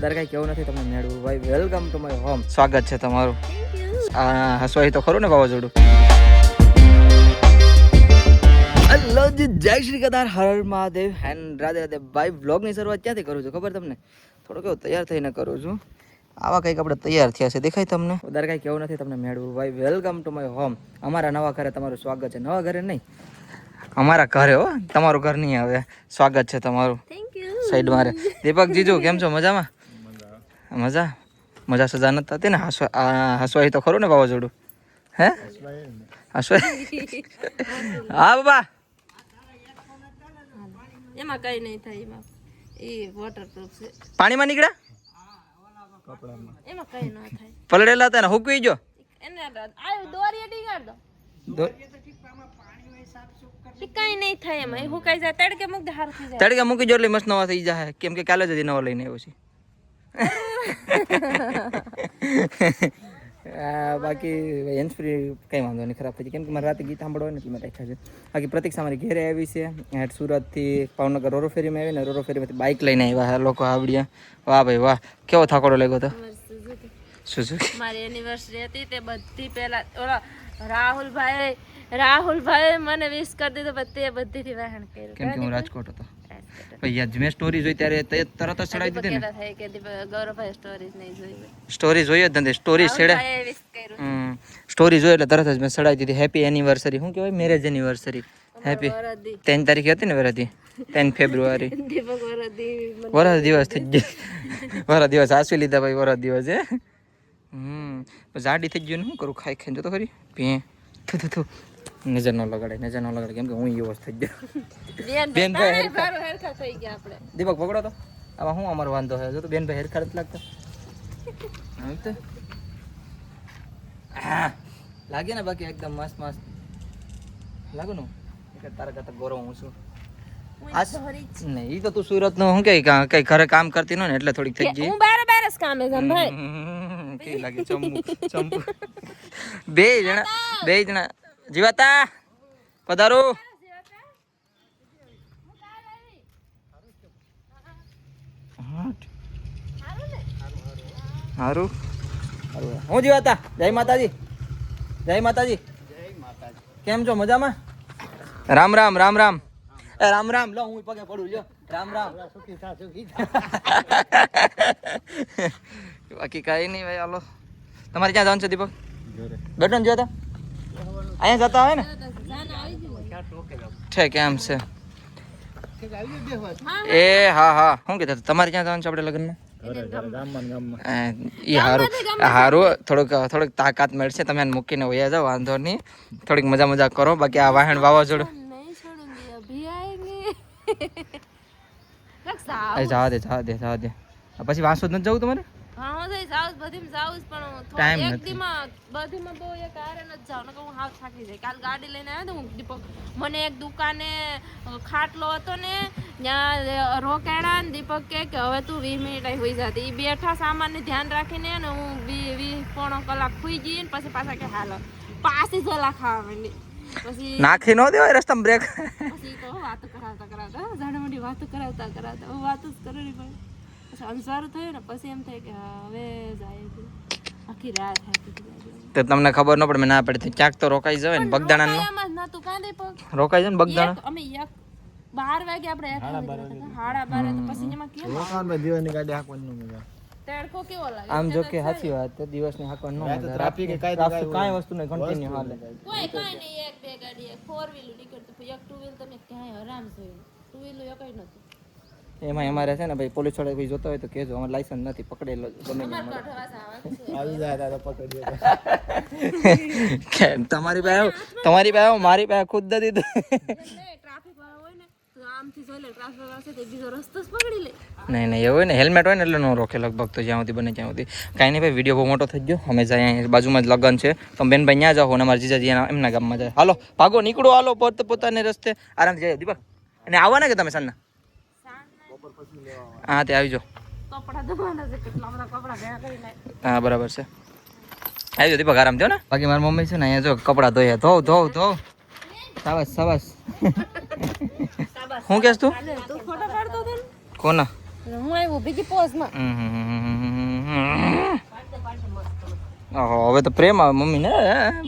વધારે કાંઈ કેવું નથી તમને મેળવું. ભાઈ વેલકમ ટુ માય હોમ સ્વાગત છે તમારું. હસવા હસવાઈ તો ખરું ને વાવાઝોડું? હલો જી જય શ્રી કદાર હર મહાદેવ. એન્ડ રાધે રાધે. ભાઈ વ્લોગની શરૂઆત ક્યાંથી કરું છું? ખબર તમને? થોડો કેવો તૈયાર થઈને કરું છું. આવા કંઈક આપણે તૈયાર થયા છે. દેખાય તમને? વધારે કાંઈ કેવું નથી તમને મેળવું. ભાઈ વેલકમ ટુ માય હોમ અમારા નવા ઘરે તમારું સ્વાગત છે. નવા ઘરે નહીં. અમારા ઘરે હો. તમારું ઘર નહીં આવે. સ્વાગત છે તમારું. સાઈડ મારે. દીપક જીજુ કેમ છો? મજામાં? મજા? મજા સજા નથી થતી ને? હસવા આ તો ખરું ને વાવાઝોડું? હે? હસવાઈ હા બાબા. એમાં કઈ નહીં થાય એમાં એ વોટરપ્રૂફ છે. પાણીમાં નીકળ્યા? એમાં કઈ ન થાય. પલળેલા હતા ને? હુકવી ગયો? એને આવ્યો દોરી ટીંગાડ દો. તડકે મૂક જો એટલે મસ્ત નવા થઈ જાય. કેમ કે કાલે જ નવા લઈને આવ્યો છે. બાકી હેન્ડ ફ્રી કંઈ વાંધો નહીં ખરાબ થઈ કેમ કે મારે રાતે ગીત સાંભળવા નથી મેં રાખ્યા છે. બાકી પ્રતિક્ષા મારી ઘેરે આવી છે. હેઠ સુરતથી ભાવનગર રોરો ફેરીમાં આવીને રોરો ફેરીમાંથી બાઇક લઈને આવ્યા આ લોકો આવડ્યા. વાહ ભાઈ વાહ. કેવો થાકોડો લાગ્યો હતો સુઝુકી. શું શું મારી એનિવર્સરી હતી તે બધી પહેલા ઓલા રાહુલભાઈ રાહુલભાઈ મને વિશ કરી દીધો બધી બધીથી વહેણ કર્યું. કેમ કે હું રાજકોટ હતો. ભાઈ સ્ટોરી જોઈ ત્યારે તરત જ ચડાવી દીધી ને. થાય કે ગૌરવભાઈ સ્ટોરી નહીં જોઈ સ્ટોરી જોઈએ જ નથી સ્ટોરી છેડે. સ્ટોરી જોઈ એટલે તરત જ મેં ચડાવી દીધી. હેપી એનિવર્સરી શું કહેવાય? મેરેજ એનિવર્સરી હેપી ત્રણ તારીખે હતી ને વરાધી ત્રણ ફેબ્રુઆરી વરસ દિવસ થઈ ગયો. વરસ દિવસ આસવી લીધા ભાઈ વરસ દિવસ હે? હમ. જાડી થઈ ગયું ને શું કરું? ખાઈ ખાઈ જો તો ખરી ભે. થું થું થુ. નજર ન લગાડે નજર ન લગાડે કેમ કે હું એવો થઈ ગયો બેન ભાઈ હરખા. થઈ ગયા આપણે દીપક પકડો તો આમાં હું અમારો વાંધો છે જો તો બેનભાઈ હેરખા જ લાગતા આમ તો હા, લાગે ને બાકી એકદમ મસ્ત મસ્ત લાગુ ને એટલે તારા કરતા ગૌરવ હું છું નહીં તો તું સુરત નો શું કે કઈ ઘરે કામ કરતી ન ને એટલે થોડીક થઈ ગઈ હું બારે બારે કામે જામ ભાઈ લાગે ચંપુ ચંપુ બે જણા બે જણા જીવાતા? પધારો. હારું. હું જીવાતા? જય માતાજી. જય માતાજી. કેમ છો? મજામાં? રામ રામ રામ રામ. એ રામ રામ, લો, હું પગે પડું, લ્યો. રામ રામ. બાકી કઈ નહીં ભાઈ, હાલો. તમારે ક્યાં જવાનું છે, દીપક? બેટન જોતા અહીંયા જતા હોય ને? ઠીક એમ છે? એ હા હા. શું કહેતા તમારે ક્યાં જવાનું છે આપણે લગ્નમાં? એ હારું. હારું થોડુંક થોડુંક તાકાત મળશે. તમે મૂકીને વયા જાઓ વાંધો નહીં. થોડીક મજા મજા કરો. બાકી આ વાહણ વાવાઝોડું. જવા દે જવા દે જવા દે. પછી વાંસો જ નથી જવું તમારે? હા હું જઈશ આવું બધીમાં જ પણ એક નથી. દીમાં બધીમાં બહુ એક હારે નથી જાવ નકર હું હાવ થાકી જાય કાલ ગાડી લઈને આવ્યો તો હું દીપક મને એક દુકાને ખાટલો હતો ને ત્યાં રોકાણા ને દીપક કે હવે તું વીસ મિનિટ હોઈ જતી એ બેઠા સામાનને ધ્યાન રાખીને ને હું વીસ પોણો કલાક ખુઈ ગઈ ને પછી પાછા કે હાલો પાછી ઝોલા ખાવા માંડી. પછી નાખી ન દેવાય રસ્તામાં બ્રેક પછી તો વાતો કરાવતા કરાવતા જાડા મોટી વાતો કરાવતા કરાવતા વાતો જ કરવી પડે અંસારું થયું ને પછી એમ થાય કે હવે જાય આખી રાત તો તમને ખબર ન પડે મેં ના પડે. ક્યાંક તો રોકાઈ જવાય ને બગદાણા. રોકાઈ જાય ને બગદાણા? એક- અમે એક બાર વાગે આપણે. હાડા બારે પછી એમાં કેમ તડકો કેવો લાગે? આમ જો કે સાચી વાત છે દિવસની હાકવા ન મળે ટ્રાફિક કાઈ વસ્તુ નહીં કન્ટિન્યુ હાલે. કોઈ કાઈ નહીં એક બે ગાડી એક ફોર વ્હીલ નીકળતું. પછી એક ટુ વ્હીલ તમે ક્યાંય આરામ જોયું ટુ વ્હીલ એકય જ નતું એમાં અમારે છે ને ભાઈ પોલીસવાળા કોઈ જોતા હોય તો કહેજો અમારે લાયસન્સ નથી પકડેલો બને ગમે તમારી પાસે તમારી પાસે મારી પાસે ખુદ નથી તો. ટ્રાફિક વાળો હોય ને તો આમથી જોઈ લે ટ્રાફિક વાળો છે તે બીજો રસ્તો જ પકડી લે. નહીં નહીં એવું હોય ને હેલ્મેટ હોય ને એટલે ન રોકે લગભગ તો જ્યાં સુધી બને ત્યાં સુધી. કાંઈ નહીં ભાઈ વીડિયો બહુ મોટો થઈ ગયો. અમે જાય અહીંયા બાજુમાં જ લગ્ન છે. તો બેનભાઈ ત્યાં જાઓ અને અમારા જીજાજી એમના ગામમાં જાય. હાલો ભાગો નીકળો હાલો પોત પોતાને રસ્તે. આરામથી જાય દીપક. અને આવવાના કે તમે સાંજના? હા તે આવી જાઓ. કપડા ધોવાના છે કેટલા બધા કપડા ભેગા કરી નાખ હા બરાબર છે. આવી જતી દીપક આરામ થયો ને? બાકી મારી મમ્મી છે ને અહીંયા જો કપડાં ધોયા ધોવ ધોવ ધોવ સાબાસ સાબાસ હું કહેશ તું? તું ફોટો પાડતો હતો ને? કોના? હું આવ્યું બીજી પોઝમાં. હવે તો પ્રેમ આવે મમ્મી ને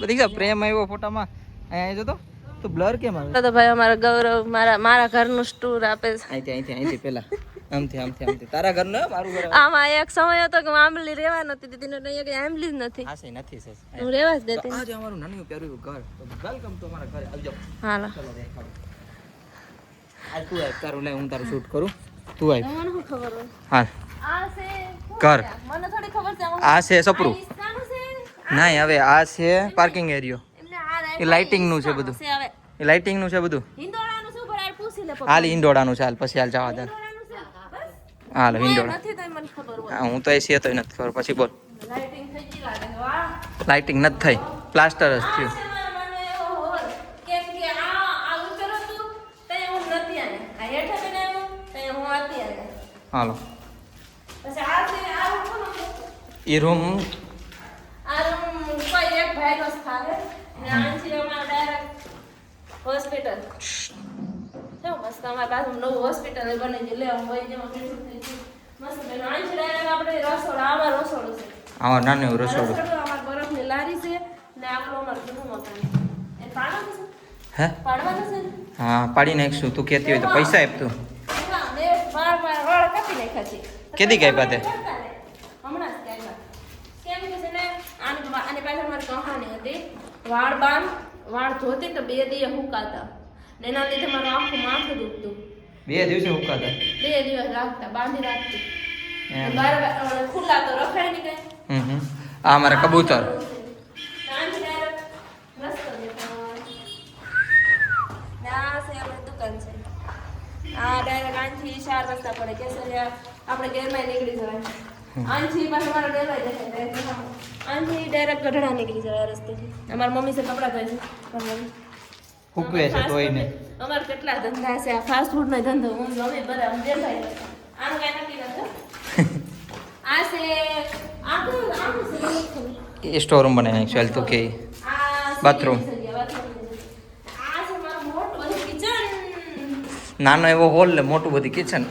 બધી પ્રેમ આવ્યો ફોટામાં. અહીંયા જો તો. તું બ્લર કેમ આવે? તો ભાઈ અમારા ગૌરવ મારા મારા ઘરનું સ્ટોર આપે છે. અહીંથી અહીંથી અહીંથી પેલા. આમથી આમથી આમથી. તારા ઘર ને મારું ઘર આમાં એક સમય હતો કે હું આંબલી રહેવા નતી દીધી ને અહીંયા કઈ આંબલી જ નથી. આ છે નથી સસ હું રહેવા જ દેતી આજે અમારું નાનું પ્યારું ઘર. વેલકમ તો અમારા ઘરે. આવજો. હાલો. ચલો દેખાડો આ તું આય તારું લે હું તારું શૂટ કરું. તું આવ મને શું ખબર હોય? હા. આ છે ઘર. મને થોડી ખબર છે આ છે સપરું. ના નહીં હવે આ છે પાર્કિંગ એરિયો એ લાઇટિંગનું છે બધું. એ લાઇટિંગનું છે બધું? હિંડોળાનું શું ભરાય પૂછી લે હાલ હિંડોળાનું છે હાલ પછી હાલ જવા દે. હાલ હિંડોળા. નથી તો મને ખબર હોય. હા હું તો એ છે તોય નથી ખબર. પછી બોલ. લાઇટિંગ થઈ ગઈ લાગે વાહ. લાઇટિંગ નથી થઈ. પ્લાસ્ટર જ થયું. હાલો. એ મને એવો હોય. કેમ કે આ આ ઉતરો તું તે હું નથી આને આ હેઠે બનાવ્યું તે હું હતી આને હાલો પછી આ છે આ રૂમ કોનો છે? એ રૂમ આ રૂમ કોઈ એક ભાઈનો જ ખાવે ને આનાથી અમારે ડાયરેક્ટ હોસ્પિટલ. કેવું મસ્ત અમારા બાજુ નવું હોસ્પિટલ બની ગયું લે હું વહી જેમાં બેઠું થઈ ગયું. મસ્ત ડાયરેક્ટ આપણે રસોડું આમાં રસોડું છે. આમાં નાનું રસોડું. રસોડું બરફની લારી છે ને આપણો અમારું જૂનું મકાન એ પાડવાનું છે? હે? પાડવાનું છે હા પાડી નાખશું. તું કહેતી હોય તો પૈસા આપ તું. મારા મારા વાળ કાપી નાખ્યા છે. કેદી ગઈ પાતે હમણાં જ. કેમ કે છે ને, આની આની પાછળ મારી કહાની હતી. વાળ બાંધ, વાળ જોતી તો બે દિવસ હુકાતા. ને એના લીધે મારું આખું માથું દુખતું. બે દિવસે હુકાતા બે દિવસ રાખતા, બાંધી રાખતી. બાર ખુલ્લા તો રખાય નહીં કાંઈ. આ મારા કબૂતર આ છે આપણી દુકાન છે. આ direct આનથી ચાર રસ્તા પડે કેસરિયા આપણે ઘેરમાં નીકળી જવાય આનથી પાછો મારો ડેલાય દેખાય આનથી ડાયરેક્ટ ગઢડા નીકળી જાય રસ્તેથી. અમારા મમ્મી છે કપડાં ધોઈ છે. ફૂકવે છે ધોઈને અમારે કેટલા ધંધા છે આ ફાસ્ટ ફૂડ નો ધંધો. હું મમ્મી બધા આમ દેખાય આનું કઈ નક્કી નથી. આ છે આ તો છે. એ સ્ટોર રૂમ બનાવી હાલ તું કે કિચન નાનો એવો હોલ ને મોટું બધી કિચન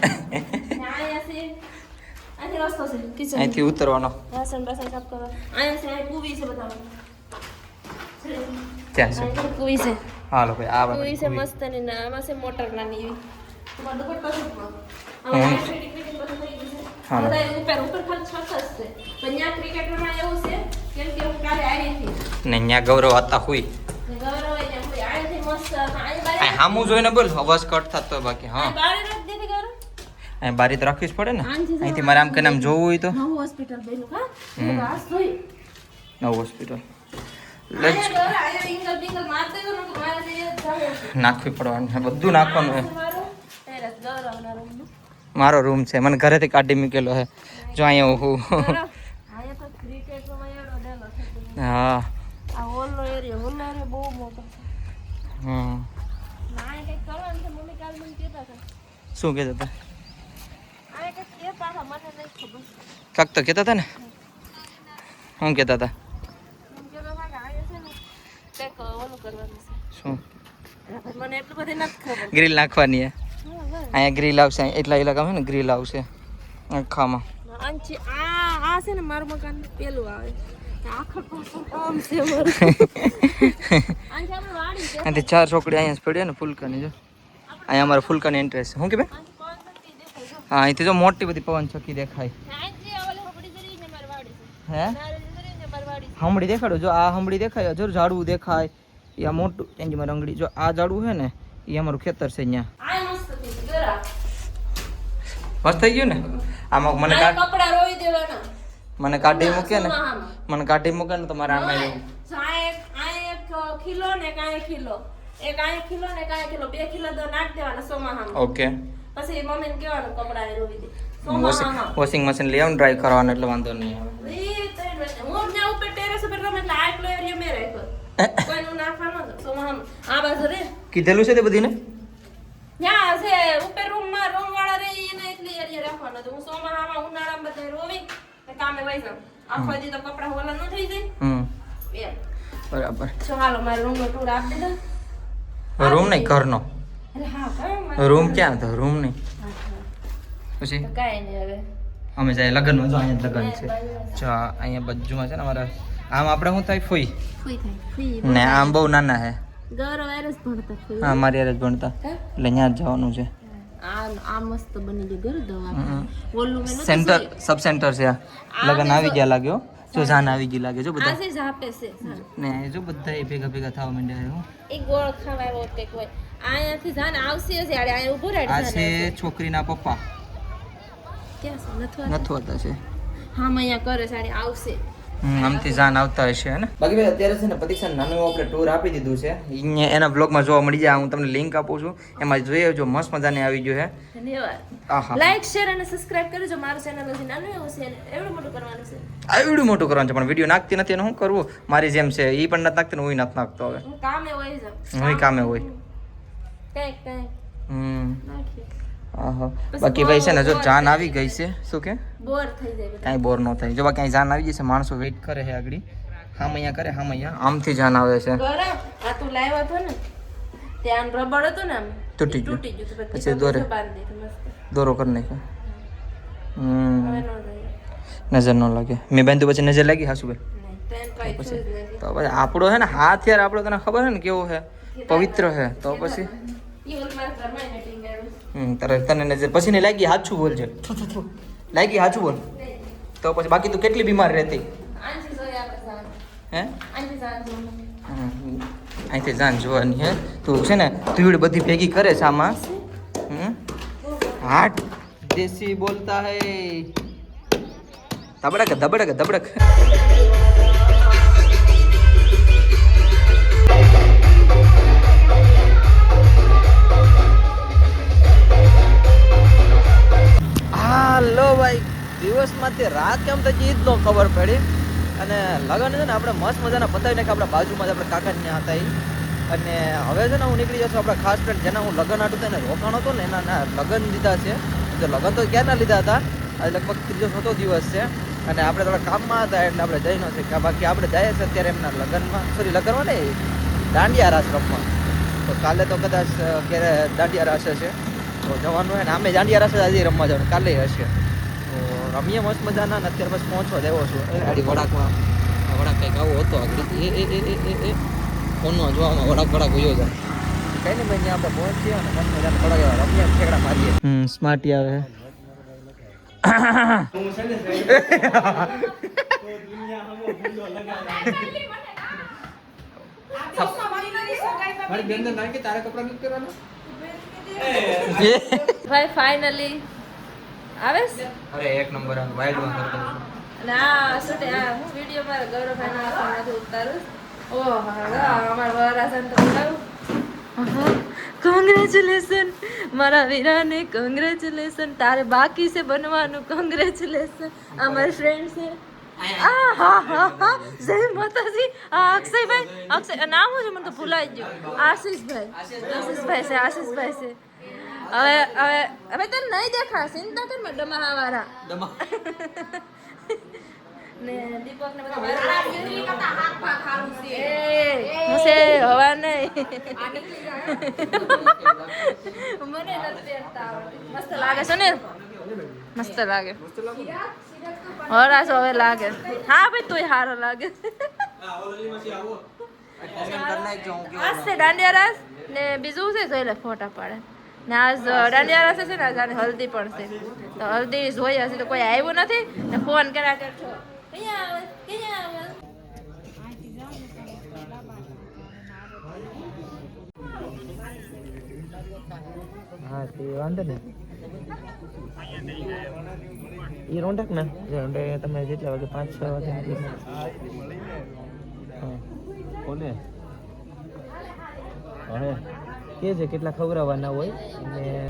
અહીંથી રસ્તો છે કિચન અહીંથી ઉતરવાનો વાસણ બાસણ સાફ કરવા અહીંયા છે કુવી છે બધા ત્યાં છે કુવી છે હાલો ભાઈ આ કુવી છે મસ્તની ના આમાં છે મોટર નાની એવી બધું થઈ ગયું છે. હા. બધા ઉપર ઉપર ખાલી છત જ છે પણ ત્યાં ક્રિકેટમાં એવું છે કેમ કે હું કાલે આવી હતી ને ત્યાં ગૌરવ હતા આ હામું જોઈને બોલ અવાજ કટ થતો બાકી હા અહીં બારે રાખી દીધી ગૌરવ અહીં બારી તો રાખવી જ પડે ને? અહીંથી મારે આમ કે આમ જોવું હોય તો. નવું હોસ્પિટલ બન્યું ધોઈ નવું હોસ્પિટલ. નાખવી પડવાનું બધું નાખવાનું મારું રૂમ છે મને ઘરેથી કાઢી મૂકેલો છે. જો અહીંયા હું. હા. શું કહેતા હતા અહીંયા કંઈક કહેતા હતા, મને નહીં ખબર. કાક તો કહેતા હતા ને? શું કહેતા હતા. શું. ગ્રીલ નાખવાની. અહીંયા ગ્રીલ આવશે એટલા ઇલાકામાં ને ગ્રીલ આવશે આખામાં. આ છે ને મારું મકાન પેલું આવે. ચાર ચોકડી અહીંયા જ પડી ને ફૂલકાની જો. અહીંયા અમારા ફૂલકાની એન્ટ્રેસ શું કે બેન આનથી પવન નથી દેખાય જો. હા અહીંથી જો મોટી બધી પવન ચક્કી દેખાય. હે? હમડી દેખાડો જો આ હમડી દેખાય જો ઝાડવું દેખાય એ આ મોટું એની મારી અંગડી જો આ ઝાડવું છે ને એ અમારું ખેતર છે અહીંયા મસ્ત થઈ ગયું ને? આમાં મને કપડા રોઈ દેવાના. મને કાઢી મૂકે ને? મને કાઢી મૂકે ને તો મારે આમાં રહેવું જો આ એક આ એક કિલો ને કાંઈ ખીલો. એક કિલો એક આ એક ને કાંઈ ખીલો. બે ખીલો તો નાખ દેવાના સોમાહામાં ઓકે. પછી મમ્મીને કહેવાનું કપડા એ રોવી દે વોશિંગ મશીન લઈ આવું ડ્રાય કરવાનું એટલે વાંધો નહીં આવે. હું ત્યાં ઉપર ટેરેસ ઉપર રમે એટલે આટલો એરિયા મેં રાખ્યો. કોઈનું નાખવાનો સોમાહામાં આ બાજુ રે. કીધેલું છે તે બધીને? ત્યાં છે ઉપર રૂમમાં રૂમ વાળા રે એને એટલી એરિયા રાખવાનો તો હું સોમાહામાં ઉનાળામાં બધા રોવી ને કામે વઈ જાઉં. આખો દી તો કપડા હોલા ન થઈ જાય. હમ. બરાબર. ચાલો મારે રૂમનો ટૂર આપી દે રૂમ નહીં ઘરનો. રૂમ ક્યાં હતો? રૂમ નહીં. હા, હા. પછી અમે જાય લગ્નમાં. જો અહીંયા લગ્ન છે. જો અહીંયા બાજુમાં છે ને અમારા આમ આપણે શું થાય? ફૂઈ. ફૂઈ થાય. ફૂઈ. ને આમ બહુ નાના ફૂઈ. હા મારી યાર જ ભણતા એટલે ત્યાં જ જવાનું છે. આ આ મસ્ત બની ગઈ ગર દવા હમ. ઓલું મેં નહોતું સેન્ટર સબ સેન્ટર છે આ. લગ્ન આવી ગયા લાગ્યો જો જાન આવી ગઈ લાગે જો બધા? ઝાપે છે. ને જો બધા એ ભેગા ભેગા થવા માંડ્યા હું. એક ગોળ ખાવા એવો કંઈક હોય અહીંયાથી જાને આવશે જ યાર અહીંયા ઊભો રહે આ છે છોકરીના પપ્પા. ક્યાં છે? નથી નથી હોતા છે. હા અહીંયા કરે છે આવશે. આમથી જાન આવતા હશે હે ને? બાકી ભાઈ અત્યારે છે ને પ્રતિક્ષા નાનું આપણે ટૂર આપી દીધું છે. અહીંયા એના બ્લોગમાં જોવા મળી જાય હું તમને લિંક આપું છું. એમાં જોઈએ જો મસ્ત મજાને આવી ગયું છે ધન્યવાદ. લાઈક શેર અને સબસ્ક્રાઇબ કરજો. મારું ચેનલ હજી નાનું એવું છે એવડું મોટું કરવાનું છે. આવડું મોટું કરવાનું છે પણ વીડિયો નાખતી નથી એનું શું કરવું? મારી જેમ છે એ પણ નથી નાખતી ને હું નથી નાખતો હવે. હું કામે હોય હું કામે હોય. કંઈક કંઈક. હમ. નાખીએ. આહા બાકી ભાઈ છે ને જો જાન આવી ગઈ છે. શું કે? બોર થઈ જાય કાંઈ બોર ન થાય. જો ક્યાંય જાન આવી જશે માણસો વેઇટ કરે છે આગળ. હામ અહીંયા કરે હામ અહીંયા આમથી જાન આવે છે. આ તું લાવ્યો હતો ને ત્યાં રબડ હતો ને આમ તૂટી ગયું. તૂટી ગયું પછી દોરે. દોરો કરી નાખ્યો. નજર ન લાગે. મેં બાંધ્યું પછી નજર લાગી હાસુ ભાઈ? તો પછી આપણો છે ને હાથ યાર આપણો તને ખબર છે ને કેવો છે? પવિત્ર છે. તો પછી? તારે તને નજર પછી ને લાગી હાચું બોલજે. લાગી હાચું બોલ. તો પછી બાકી તું કેટલી બીમાર રહેતી. હે. અહીંથી જાન જોવાની. હે. તું છે ને ધૂળ બધી ભેગી કરે છે આમાં. હમ? હાટ. દેશી બોલતા હે. ધબડક ધબડક ધબડક. રાત કેમ થઈ એ જ નો ખબર પડી. અને લગન છે ને આપણે મસ્ત મજાના પતાવી કે આપણા બાજુમાં જ આપણે કાકા ત્યાં હતા. અને હવે છે ને હું નીકળી જશું આપણા ખાસ ફ્રેન્ડ જેના હું લગન આટું તેને રોકાણ હતો ને એના લગ્ન લીધા છે. તો લગન તો ક્યારના લીધા હતા? આજે લગભગ ત્રીજો ચોથો દિવસ છે. અને આપણે થોડા કામમાં હતા એટલે આપણે જઈ ન કે બાકી આપણે જઈએ છીએ અત્યારે એમના લગનમાં. સોરી લગ્નમાં નહીં. દાંડિયા રાસ રમવા. તો કાલે તો કદાચ ક્યારે દાંડિયા રાસ હશે. તો જવાનું હોય ને. આમે દાંડિયા રાસ આજે રમવા જવાનું. કાલે હશે. રમીએ મસ્ત મજાના ને અત્યારે બસ પહોંચવા દેવો છું. ગાડી વડાકમાં. વડાક કંઈક આવો હતો એ એ એ એ એ એ. ફોનમાં જોવામાં વડાક વડાક ગયો છે કઈ નહીં ભાઈ આપણે પહોંચીએ અને મસ્ત મજાના થોડાક એવા રમીએ ઠેકડા મારીએ. હમ સ્માર્ટી આવે. ભાઈ ફાઇનલી આવે અરે એક નંબર આ વાઇલ્ડ વન કરતો અને આ શું આ હું વિડિયો પર ગૌરવભાઈ ના ફોનમાંથી ઉતારું. ઓહો અમારા વરાસન તો ઉતારું. કોંગ્રેચ્યુલેશન મારા વીરાને કોંગ્રેચ્યુલેશન તારે બાકી છે બનવાનું કોંગ્રેચ્યુલેશન આ મારી ફ્રેન્ડ છે. આ હા હા હા. જય માતાજી. આ અક્ષયભાઈ અક્ષય નામ શું છે? મને તો ભૂલાઈ ગયું. આશીષભાઈ. આશીષભાઈ છે આશીષભાઈ છે. હવે હવે હવે તને નહીં દેખા ચિંતા કર મેં ડમા વાળા ને દીપક ને બધા એ હવા નહીં. મને નથી પહેરતા મસ્ત લાગે છે ને? મસ્ત લાગે. હરાશ હવે લાગે. હા ભાઈ તોય સારો લાગે. મસ્ત દાંડિયા રાસ ને બીજું છે? જોઈ લે ફોટા પાડે. ને આજ દાંડિયા રસે છે ને આજ આની હલ્દી પણ છે. તો હલ્દી જોઈ હશે તો કોઈ આવ્યું નથી ને ફોન કર્યા કે છો. ક્યાં આવે ક્યાં આવે. હા તે વાંધો ને એ રોંડક ને? રોંઢે તમે જેટલા વાગે પાંચ છ વાગે કોને? હા કે છે કેટલા ખવડાવવાના હોય. અને